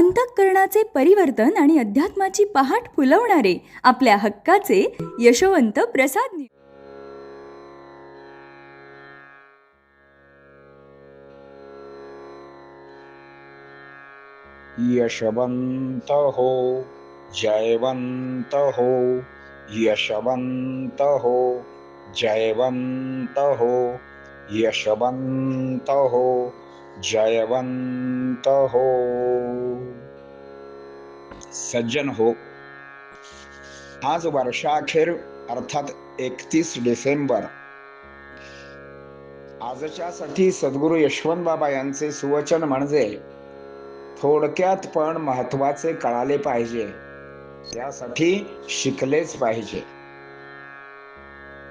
अंतःकरणाचे परिवर्तन आणि अध्यात्माची पहाट फुलवणारे आपल्या हक्काचे यशवंत प्रसाद यशवंत हो जयवंत हो यशवंत हो जयवंत हो यशवंत हो जयवंत हो सज्जन हो। आज वर्षाखेर अर्थात एकतीस डिसेंबर। आजच्यासाठी सद्गुरू यशवंत बाबा यांचे सुवचन म्हणजे थोडक्यात पण महत्त्वाचे कळाले पाहिजे. त्यासाठी शिकलेच पाहिजे.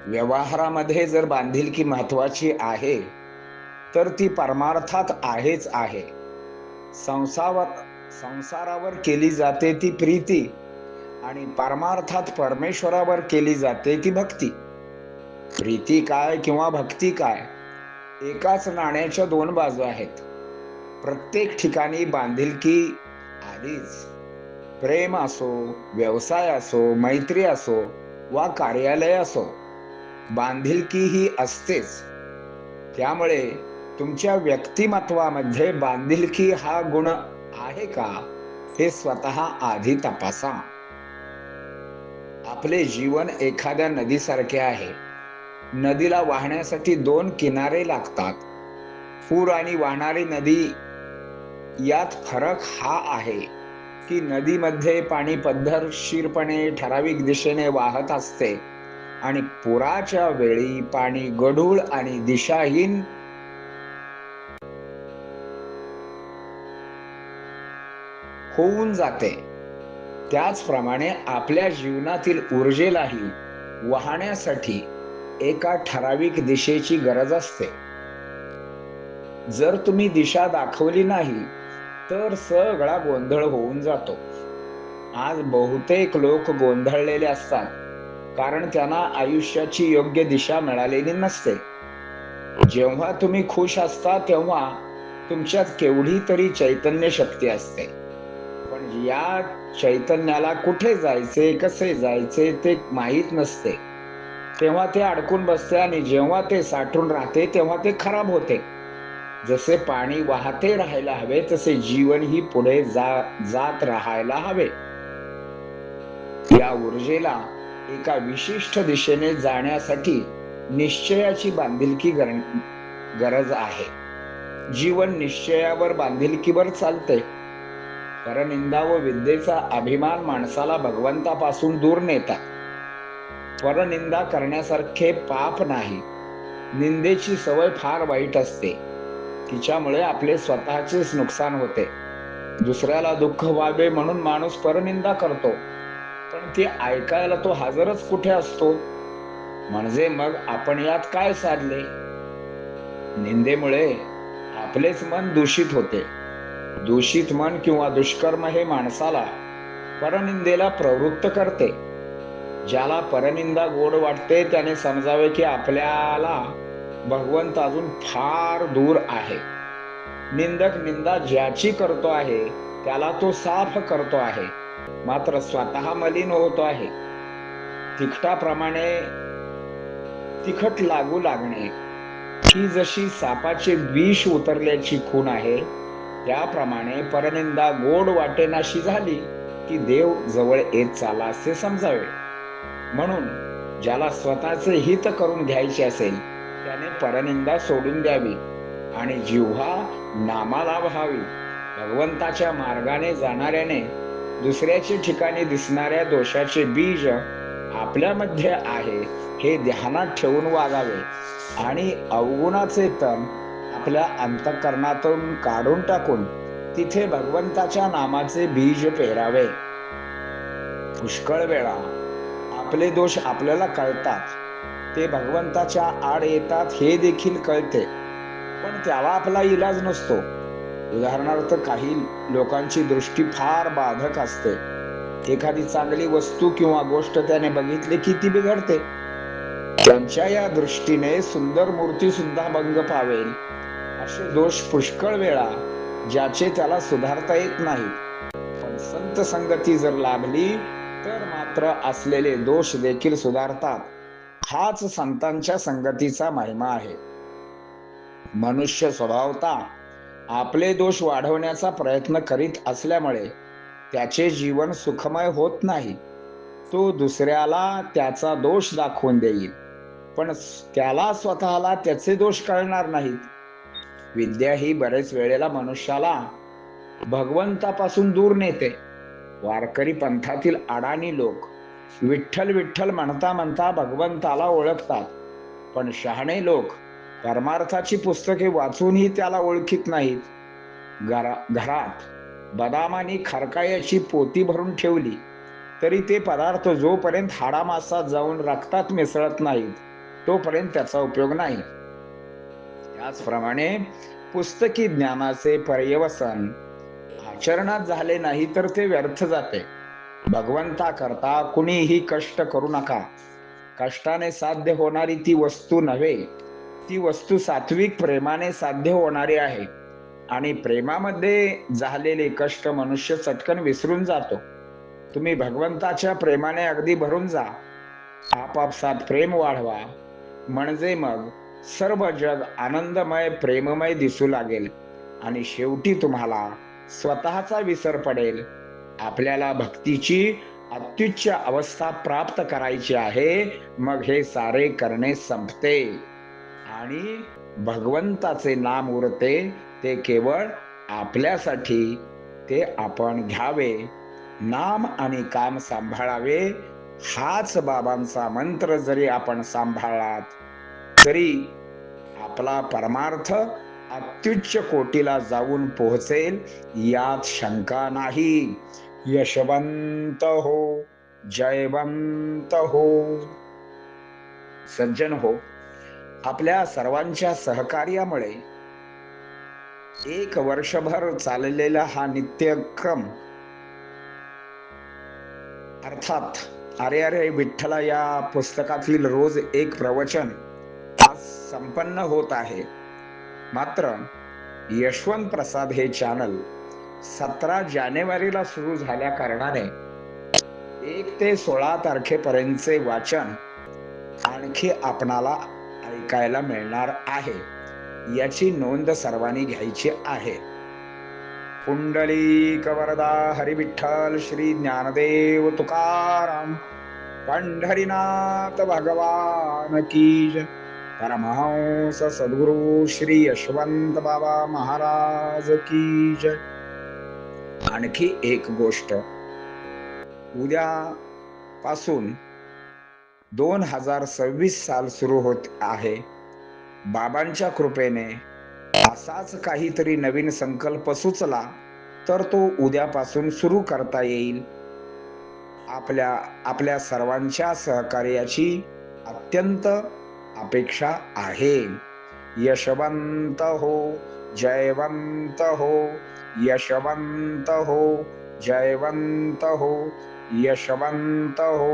व्यवहारामध्ये जर बांधिलकी महत्वाची आहे तर ती परमार्थात आहेच आहे. संसावर संसारावर केली जाते ती प्रीती आणि परमार्थात परमेश्वरावर केली जाते ती भक्ती. प्रीती काय किंवा भक्ती काय? एकाच नाण्याच्या दोन बाजू आहेत. प्रत्येक ठिकाणी बांधिलकी आलीच प्रेम असो व्यवसाय असो मैत्री असो वा कार्यालय असो बांधिलकी ही असतेच. त्यामुळे तुमच्या व्यक्तिमत्वामध्ये बांधिलकी हा गुण आहे का? हे स्वतः आधी तपासा. आपले जीवन एखाद्या नदीसारखे आहे. नदीला वाहण्यासाठी दोन किनारे लागतात. पूर आणि वाहणारी नदी यात फरक हा आहे की नदीमध्ये पाणी पद्धतशीरपणे ठराविक दिशेने वाहत असते आणि पुराच्या वेळी पाणी गढूळ आणि दिशाहीन होऊन जाते. त्याचप्रमाणे आपल्या जीवनातील ऊर्जेलाही वाहण्यासाठी एका ठराविक दिशेची गरज असते. जर तुम्ही दिशा दाखवली नाही तर सगळा गोंधळ होऊन जातो. आज बहुतेक लोक गोंधळलेले असतात कारण त्यांना आयुष्याची योग्य दिशा मिळालेली नसते. जेव्हा तुम्ही खुश असता तेव्हा तुमच्यात केवढी तरी चैतन्य शक्ती असते. या चैतन्याला कुठे जायचे कसे जायचे ते माहीत नसते. तेव्हा ते अडकून बसते आणि जेव्हा ते साठून राहते तेव्हा ते खराब होते. जसे पाणी वाहते राहायला हवे तसे जीवन ही पुढे जा जात राहायला हवे. या ऊर्जेला एका विशिष्ट दिशेने जाण्यासाठी निश्चयाची बांधिलकी गरज आहे. जीवन निश्चयावर बांधिलकीवर चालते. परनिंदा व विद्येचा अभिमान माणसाला भगवंतापासून दूर नेतात. परनिंदा करण्यासारखे पाप नाही. निंदेची सवय फार वाईट असते. तिच्यामुळे आपले स्वतःचेच नुकसान होते. दुसऱ्याला दुःख व्हावे म्हणून माणूस परनिंदा करतो. पण ती ऐकायला तो हजरच कुठे असतो? म्हणजे मग आपण यात काय साधले? निंदेमुळे आपलेच मन दूषित होते. दूषित मन किंवा दुष्कर्म हे माणसाला परनिंदेला प्रवृत्त करते. ज्याला परनिंदा गोड वाटते त्याने समजावे की आपल्याला भगवंत अजून फार दूर आहे. निंदक निंदा ज्याची करतो आहे त्याला तो साफ करतो आहे. मात्र स्वतः मलिन होतो आहे. तिखटाप्रमाणे तिखट लागू लागणे. ही जशी सापाचे विष उतरल्याची खून आहे त्याप्रमाणे परनिंदा गोड वाटेनाशी झाली की देव जवळ येत चाला असे समजावे. म्हणून ज्याला स्वतःचे हित करून घ्यायचे असेल त्याने परनिंदा सोडून द्यावी आणि जिव्हा नामाला व्हावी भगवंताच्या मार्गाने जाणाऱ्याने दुसऱ्याच्या ठिकाणी दिसणाऱ्या दोषाचे बीज आपल्यामध्ये आहे हे ध्यानात ठेवून वागावे आणि अवगुणाचे तण आपल्या अंतकरणातून काढून टाकून तिथे भगवंताच्या नामाचे बीज पेरावे. पुष्कळ वेळा आपले दोष आपल्याला कळतात. ते भगवंताच्या आड येतात हे देखील कळते. पण त्याला आपला इलाज नसतो. उदाहरणार्थ काही लोकांची दृष्टी फार बाधक असते. एखादी चांगली वस्तू किंवा गोष्ट त्याने बघितली की ती बिघडते. त्यांच्या या दृष्टीने सुंदर मूर्ती सुद्धा भंग पावेल. असे दोष पुष्कळ वेळा ज्याचे त्याला सुधारता येत नाही. संत संगती जर लाभली तर मात्र असलेले दोष देखील सुधारतात. हाच संतांच्या संगतीचा महिमा आहे. मनुष्य स्वभावता आपले दोष वाढवण्याचा प्रयत्न करीत असल्यामुळे त्याचे जीवन सुखमय होत नाही. तो दुसऱ्याला त्याचा दोष दाखवून देईल. पण त्याला स्वतःला त्याचे दोष कळणार नाहीत. विद्या ही बरेच वेळेला मनुष्याला भगवंतापासून दूर नेते. वारकरी पंथातील अडाणी लोक विठ्ठल विठ्ठल म्हणता म्हणता भगवंताला ओळखतात. पण शहाणे लोक परमार्थाची पुस्तके वाचूनही त्याला ओळखीत नाहीत. घरा घरात बदामानी खरकायाची पोती भरून ठेवली तरी ते पदार्थ जोपर्यंत हाडामासात जाऊन रक्तात मिसळत नाहीत तोपर्यंत त्याचा उपयोग नाही. त्याचप्रमाणे पुस्तकी ज्ञानाचे पर्यवसन. आचरणात झाले नाही तर ते व्यर्थ जाते. भगवंता करता कुणीही कष्ट करू नका. कष्टाने साध्य होणारी ती वस्तू नव्हे. ती वस्तू सात्विक प्रेमाने साध्य होणारी आहे. आणि प्रेमामध्ये झालेले कष्ट मनुष्य चटकन विसरून जातो. तुम्ही भगवंताच्या प्रेमाने अगदी भरून जा. आपापसात प्रेम वाढवा. म्हणजे मग सर्व जग आनंदमय प्रेममय दिसू लागेल. आणि शेवटी तुम्हाला स्वतःचा विसर पडेल. आपल्याला भक्तीची अत्युच्च अवस्था प्राप्त करायची आहे. मग हे सारे करणे संपते. आणि भगवंताचे नाम उरते. ते केवळ आपल्यासाठी ते आपण घ्यावे. नाम आणि काम सांभाळावे. हाच बाबांचा मंत्र जरी आपण सांभाळात तरी आपला परमार्थ अत्युच्च कोटीला जाऊन पोहोचेल यात शंका नाही. यशवंत हो जयवंत हो. सज्जन हो आपल्या सर्वांच्या सहकार्यामुळे एक वर्षभर चाललेला हा नित्यक्रम अर्थात अरे अरे विठ्ठला या पुस्तकातील रोज एक प्रवचन संपन्न होत आहे. मात्र यशवंत प्रसाद हे चॅनल सतरा जानेवारीला सुरू झाल्या कारणाने एक ते सोळा तारखेपर्यंतचे वाचन आणखी आपणाला ऐकायला मिळणार आहे. याची नोंद सर्वांनी घ्यायची आहे. पुंडलिक वरदा हरिविठ्ठल श्री ज्ञानदेव तुकाराम पंढरीनाथ भगवान की जय. परमहंस सद्गुरु श्री यशवंत बाबा महाराज की जय. आणखी एक गोष्ट. उद्या पासून दोन हजार सव्वीस साल सुरू होत आहे. बाबांच्या कृपेने असाच काहीतरी नवीन संकल्प सुचला तर तो उद्यापासून सुरू करता येईल. आपल्या आपल्या सर्वांच्या सहकार्याची अत्यंत अपेक्षा आहे. यशवंत हो जयवंत हो यशवंत हो जयवंत हो यशवंत हो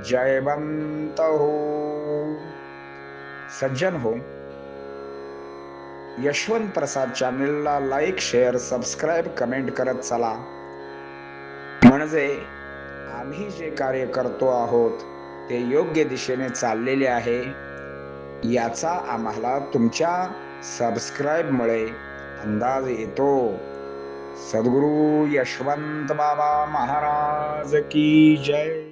जयवंत हो सज्जन हो यशवंत प्रसाद चॅनेलला लाईक शेअर सबस्क्राईब कमेंट करत चला. म्हणजे आम्ही जे कार्य करतो आहोत ते योग्य दिशेने चाललेले आहे. याचा आम्हाला तुमच्या सबस्क्राईबमुळे अंदाज येतो. सद्गुरु यशवंत बाबा महाराज की जय.